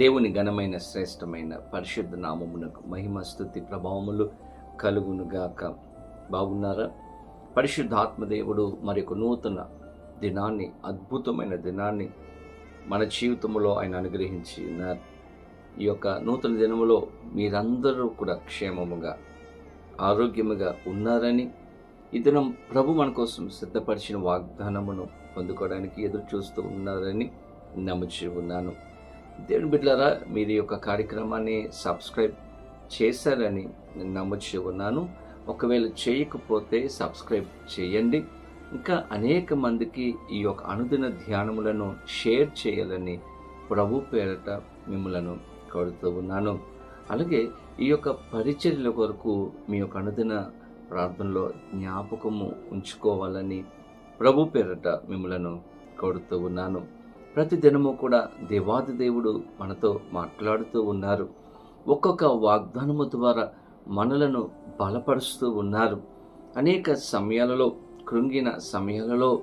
దేవుని ఘనమైన శ్రేష్టమైన పరిశుద్ధ నామమునకు మహిమ స్థుతి ప్రభావములు కలుగునుగాక. బాగున్నారా? పరిశుద్ధాత్మదేవుడు మరి ఒక నూతన దినాన్ని అద్భుతమైన దినాన్ని మన జీవితంలో ఆయన అనుగ్రహించి ఉన్నారు ఈ యొక్క నూతన దినములో మీరందరూ కూడా క్షేమముగా ఆరోగ్యముగా ఉన్నారని ఈ దినం ప్రభు మన కోసం సిద్ధపరిచిన వాగ్దానమును పొందుకోవడానికి ఎదురు చూస్తూ ఉన్నారని నమ్ముచి ఉన్నాను. దేవుని బిడ్డలారా మీరు ఈ యొక్క కార్యక్రమాన్ని సబ్స్క్రైబ్ చేశారని నేను నమ్ముచి ఉన్నాను. ఒకవేళ చేయకపోతే సబ్స్క్రైబ్ చేయండి. ఇంకా అనేక మందికి ఈ యొక్క అనుదిన ధ్యానములను షేర్ చేయాలని ప్రభు పేరట మిమ్మలను కోరుతూ ఉన్నాను. అలాగే ఈ యొక్క పరిచర్యల కొరకు మీ యొక్క అనుదిన ప్రార్థనలో జ్ఞాపకము ఉంచుకోవాలని ప్రభు పేరట మిమ్మలను కోరుతూ ఉన్నాను. ప్రతి దినము కూడా దేవాది దేవుడు మనతో మాట్లాడుతూ ఉన్నారు. ఒక్కొక్క వాగ్దానము ద్వారా మనలను బలపరుస్తూ ఉన్నారు. అనేక సమయాలలో కృంగిన సమయాలలో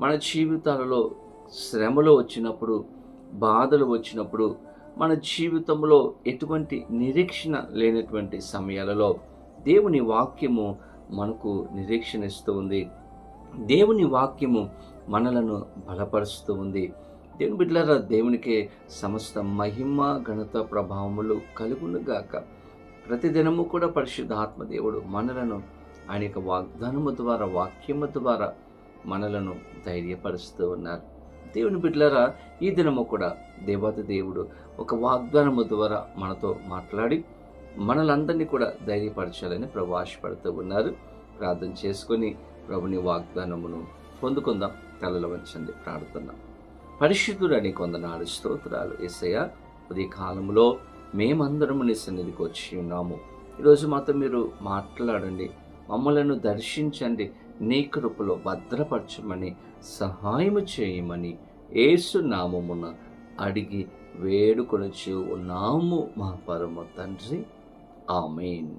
మన జీవితాలలో శ్రమలు వచ్చినప్పుడు బాధలు వచ్చినప్పుడు మన జీవితంలో ఎటువంటి నిరీక్షణ లేనటువంటి సమయాలలో దేవుని వాక్యము మనకు నిరీక్షణ ఇస్తూ ఉంది. దేవుని వాక్యము మనలను బలపరుస్తూ ఉంది. దేవుని బిడ్డలారా దేవునికి సమస్త మహిమ ఘనత ప్రభావములు కలుగునుగాక ప్రతిదినము కూడా పరిశుద్ధ ఆత్మదేవుడు మనలను ఆయన యొక్క వాగ్దానము ద్వారా వాక్యము ద్వారా మనలను ధైర్యపరుస్తూ ఉన్నారు. దేవుని బిడ్డలారా ఈ దినము కూడా దేవత దేవుడు ఒక వాగ్దానము ద్వారా మనతో మాట్లాడి మనలందరినీ కూడా ధైర్యపరచాలని ప్రభు ఆశపడుతూ ఉన్నారు. ప్రార్థన చేసుకొని ప్రభుని వాగ్దానమును పొందుకుందాం. తలలు వంచండి. ప్రార్థన. పరిశుద్ధుడని కొందనాడు స్తోత్రాలు. ఎస్ఐ ఉదయకాలంలో మేమందరము నీ సన్నిధికి వచ్చి ఉన్నాము. ఈరోజు మాతో మీరు మాట్లాడండి మమ్మలను దర్శించండి నీ కృపలో భద్రపరచమని సహాయము చేయమని ఏసు నామమున అడిగి వేడుకొనొచ్చు ఉన్నాము మా పరమ తండ్రి. ఆమెన్.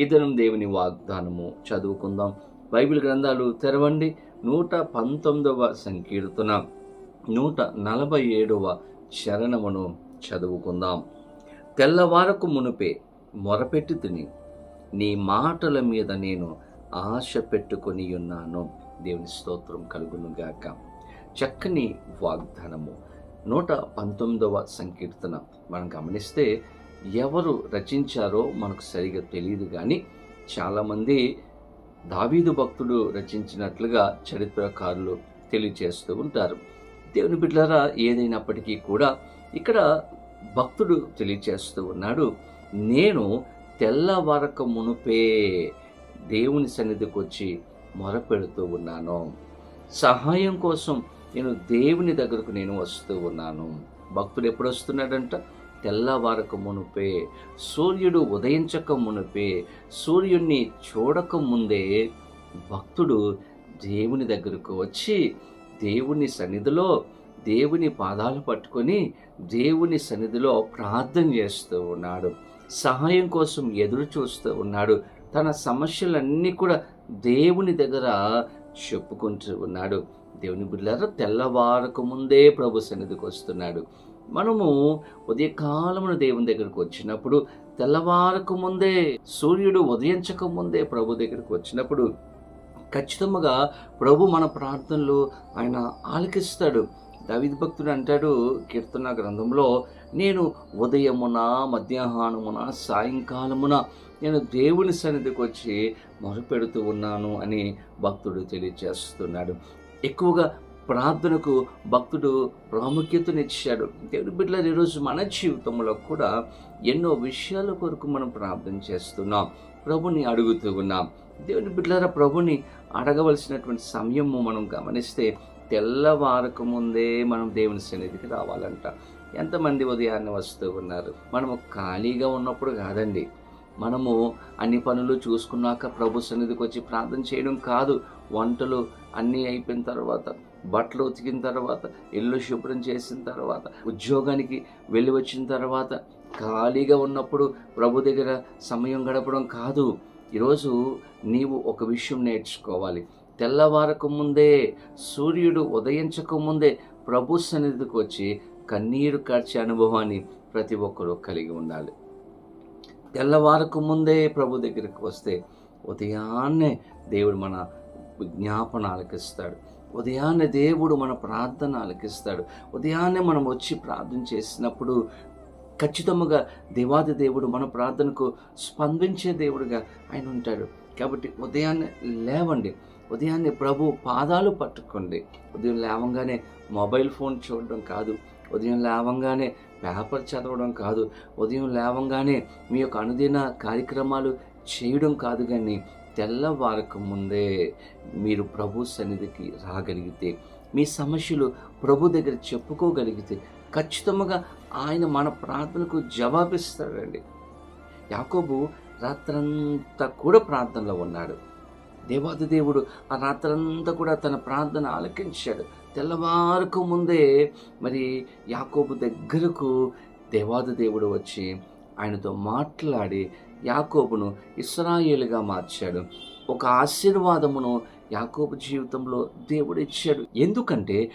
ఇదనం దేవుని వాగ్దానము చదువుకుందాం. బైబిల్ గ్రంథాలు తెరవండి. నూట పంతొమ్మిదవ సంకీర్తన. నూట నలభై ఏడవ చరణమును చదువుకుందాం. తెల్లవారకు మునుపే మొరపెట్టి తిని నీ మాటల మీద నేను ఆశ పెట్టుకొని ఉన్నాను. దేవుని స్తోత్రం కలుగునుగాక చక్కని వాగ్దానము. నూట పంతొమ్మిదవ సంకీర్తన. మనం గమనిస్తే ఎవరు రచించారో మనకు సరిగా తెలియదు కానీ చాలామంది దావీదు భక్తుడు రచించినట్లుగా చరిత్రకారులు తెలియజేస్తూ ఉంటారు. దేవుని బిడ్డలారా ఏదైనప్పటికీ కూడా ఇక్కడ భక్తుడు తెలియచేస్తూ ఉన్నాడు నేను తెల్లవారక మునుపే దేవుని సన్నిధికి వచ్చి మొరపెడుతూ ఉన్నాను. సహాయం కోసం నేను దేవుని దగ్గరకు నేను వస్తూ ఉన్నాను. భక్తుడు ఎప్పుడు వస్తున్నాడంట తెల్లవారక మునుపే సూర్యుడు ఉదయించక మునుపే సూర్యుణ్ణి చూడక ముందే భక్తుడు దేవుని దగ్గరకు వచ్చి దేవుని సన్నిధిలో దేవుని పాదాలు పట్టుకొని దేవుని సన్నిధిలో ప్రార్థన చేస్తూ ఉన్నాడు. సహాయం కోసం ఎదురు చూస్తూ ఉన్నాడు. తన సమస్యలన్నీ కూడా దేవుని దగ్గర చెప్పుకుంటూ ఉన్నాడు. దేవుని బిడ్డలారా తెల్లవారక ముందే ప్రభు సన్నిధికి వస్తున్నాడు. మనము ఉదయకాలమున దేవుని దగ్గరకు వచ్చినప్పుడు తెల్లవారక ముందే సూర్యుడు ఉదయించక ముందే ప్రభు దగ్గరకు వచ్చినప్పుడు ఖచ్చితంగా ప్రభు మన ప్రార్థనలు ఆయన ఆలకిస్తాడు. దావిద భక్తుడు అంటాడు కీర్తన గ్రంథంలో నేను ఉదయమున మధ్యాహ్నమున సాయంకాలమున నేను దేవుని సన్నిధికి వచ్చి మొరపెడుతూ ఉన్నాను అని భక్తుడు తెలియజేస్తున్నాడు. ఎక్కువగా ప్రార్థనకు భక్తుడు ప్రాముఖ్యతనిచ్చాడు. దేవుడి బిడ్డలు ఈరోజు మన జీవితంలో కూడా ఎన్నో విషయాల కొరకు మనం ప్రార్థన చేస్తున్నాం. ప్రభుని అడుగుతూ ఉన్నాం. దేవుని బిడ్డలారా ప్రభుని అడగవలసినటువంటి సమయము మనం గమనిస్తే తెల్లవారక ముందే మనం దేవుని సన్నిధికి రావాలంట. ఎంతమంది ఉదయాన్నే వస్తూ ఉన్నారు? మనము ఖాళీగా ఉన్నప్పుడు కాదండి. మనము అన్ని పనులు చూసుకున్నాక ప్రభు సన్నిధికి వచ్చి ప్రార్థన చేయడం కాదు. వంటలు అన్నీ అయిపోయిన తర్వాత బట్టలు ఉతికిన తర్వాత ఇల్లు శుభ్రం చేసిన తర్వాత ఉద్యోగానికి వెళ్ళి వచ్చిన తర్వాత ఖాళీగా ఉన్నప్పుడు ప్రభు దగ్గర సమయం గడపడం కాదు. ఈరోజు నీవు ఒక విషయం నేర్చుకోవాలి. తెల్లవారక ముందే సూర్యుడు ఉదయించక ముందే ప్రభు సన్నిధికి వచ్చి కన్నీరు కార్చే అనుభవాన్ని ప్రతి ఒక్కరూ కలిగి ఉండాలి. తెల్లవారకు ముందే ప్రభు దగ్గరికి వస్తే ఉదయాన్నే దేవుడు మన జ్ఞాపన ఆలకిస్తాడు ఉదయాన్నే దేవుడు మన ప్రార్థన ఆలకిస్తాడు ఉదయాన్నే మనం వచ్చి ప్రార్థన చేసినప్పుడు ఖచ్చితంగా దేవాది దేవుడు మన ప్రార్థనకు స్పందించే దేవుడుగా ఆయన ఉంటాడు. కాబట్టి ఉదయాన్నే లేవండి. ఉదయాన్నే ప్రభు పాదాలు పట్టుకోండి. ఉదయం లేవంగానే మొబైల్ ఫోన్ చూడడం కాదు. ఉదయం లేవంగానే పేపర్ చదవడం కాదు. ఉదయం లేవంగానే మీ యొక్క అనుదిన కార్యక్రమాలు చేయడం కాదు కానీ తెల్లవారక ముందే మీరు ప్రభు సన్నిధికి రాగలిగితే మీ సమస్యలు ప్రభు దగ్గర చెప్పుకోగలిగితే ఖచ్చితంగా ఆయన మన ప్రార్థనకు జవాబిస్తాడండి. యాకోబు రాత్రంతా కూడా ప్రార్థనలో ఉన్నాడు. దేవాది దేవుడు ఆ రాత్రంతా కూడా తన ప్రార్థన ఆలకించాడు. తెల్లవారుకు ముందే మరి యాకోబు దగ్గరకు దేవాది దేవుడు వచ్చి ఆయనతో మాట్లాడి యాకోబును ఇస్రాయేలుగా మార్చాడు. ఒక ఆశీర్వాదమును యాకోబు జీవితంలో దేవుడు ఇచ్చాడు. ఎందుకంటే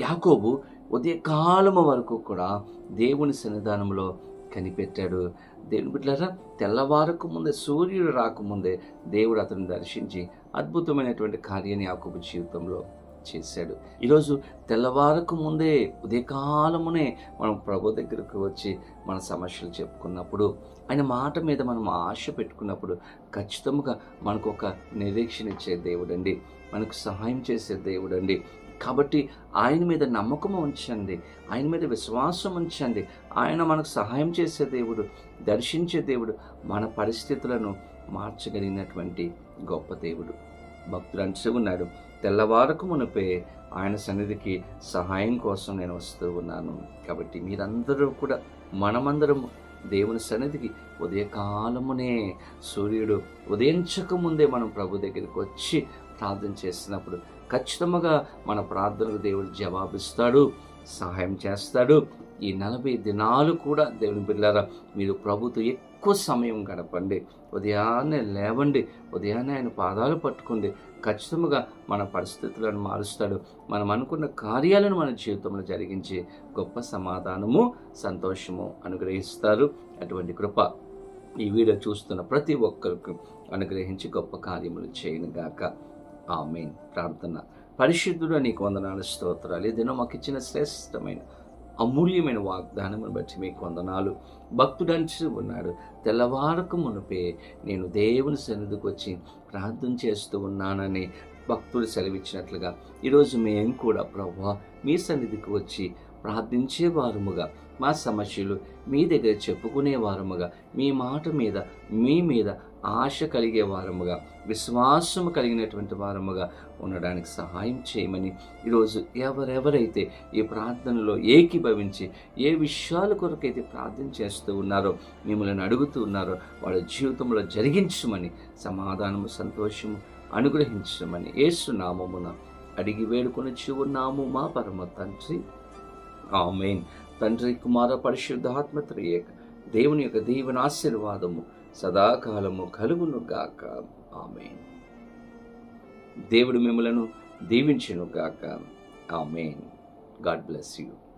యాకోబు ఉదయకాలము వరకు కూడా దేవుని సన్నిధానంలో కనిపెట్టాడు. దేవుని బిడ్డలారా తెల్లవారకు ముందే సూర్యుడు రాకముందే దేవుడు అతను దర్శించి అద్భుతమైనటువంటి కార్యాన్ని యాకోబు జీవితంలో చేశాడు. ఈరోజు తెల్లవారకు ముందే ఉదయకాలమునే మనం ప్రభు దగ్గరకు వచ్చి మన సమస్యలు చెప్పుకున్నప్పుడు ఆయన మాట మీద మనం ఆశ పెట్టుకున్నప్పుడు ఖచ్చితంగా మనకు ఒక నిరీక్షణ ఇచ్చే దేవుడండి. మనకు సహాయం చేసే దేవుడండి. కాబట్టి ఆయన మీద నమ్మకం ఉంచండి. ఆయన మీద విశ్వాసం ఉంచండి. ఆయన మనకు సహాయం చేసే దేవుడు దర్శించే దేవుడు మన పరిస్థితులను మార్చగలిగినటువంటి గొప్ప దేవుడు. భక్తులు అంటూ ఉన్నాడు తెల్లవారకు మునిపే ఆయన సన్నిధికి సహాయం కోసం నేను వస్తూ ఉన్నాను. కాబట్టి మీరందరూ కూడా మనమందరం దేవుని సన్నిధికి ఉదయకాలమునే సూర్యుడు ఉదయించక ముందే మనం ప్రభు దగ్గరికి వచ్చి ప్రార్థన చేసినప్పుడు ఖచ్చితంగా మన ప్రార్థనకు దేవుడు జవాబిస్తాడు సహాయం చేస్తాడు. ఈ నలభై దినాలు కూడా దేవుని బిడ్డారా మీరు ప్రభుతో ఎక్కువ సమయం గడపండి. ఉదయాన్నే లేవండి ఉదయాన్నే ఆయన పాదాలు పట్టుకోండి. ఖచ్చితంగా మన పరిస్థితులను మారుస్తాడు. మనం అనుకున్న కార్యాలను మన జీవితంలో జరిగించి గొప్ప సమాధానము సంతోషము అనుగ్రహిస్తారు. అటువంటి కృప ఈ వీడియో చూస్తున్న ప్రతి ఒక్కరికి అనుగ్రహించి గొప్ప కార్యములు చేయను గాక. ఆమెన్. ప్రార్థన. పరిశుద్ధుడు నీకు వందనాలు స్తోత్రాలు. ఇదేనో మాకు ఇచ్చిన శ్రేష్టమైన అమూల్యమైన వాగ్దానమును బట్టి మీకు వందనాలు. భక్తుడంచు ఉన్నాడు. తెల్లవారకు మునిపే నేను దేవుని సన్నిధికి వచ్చి ప్రార్థన చేస్తూ ఉన్నానని భక్తుడు సెలవిచ్చినట్లుగా ఈరోజు మేము కూడా ప్రభు మీ సన్నిధికి వచ్చి ప్రార్థించే వారముగా మా సమస్యలు మీ దగ్గర చెప్పుకునే వారముగా మీ మాట మీద మీ మీద ఆశ కలిగే వారముగా విశ్వాసము కలిగినటువంటి వారముగా ఉండడానికి సహాయం చేయమని ఈరోజు ఎవరెవరైతే ఈ ప్రార్థనలో ఏకీభవించి ఏ విషయాల కొరకైతే ప్రార్థన చేస్తూ ఉన్నారో మిమ్మల్ని అడుగుతూ ఉన్నారో వాళ్ళ జీవితంలో జరిగించమని సమాధానము సంతోషము అనుగ్రహించమని ఏసునామమున అడిగి వేడుకొని ఉన్నాము మా పరమ తండ్రి. ఆమెన్. తండ్రి కుమార పరిశుద్ధాత్మ త్రియేక దేవుని యొక్క దీవెన ఆశీర్వాదము సదాకాలము కలుగును గాక ఆమెన్. దేవుడు మిమ్మలను దీవించును గాక ఆమెన్. God bless you.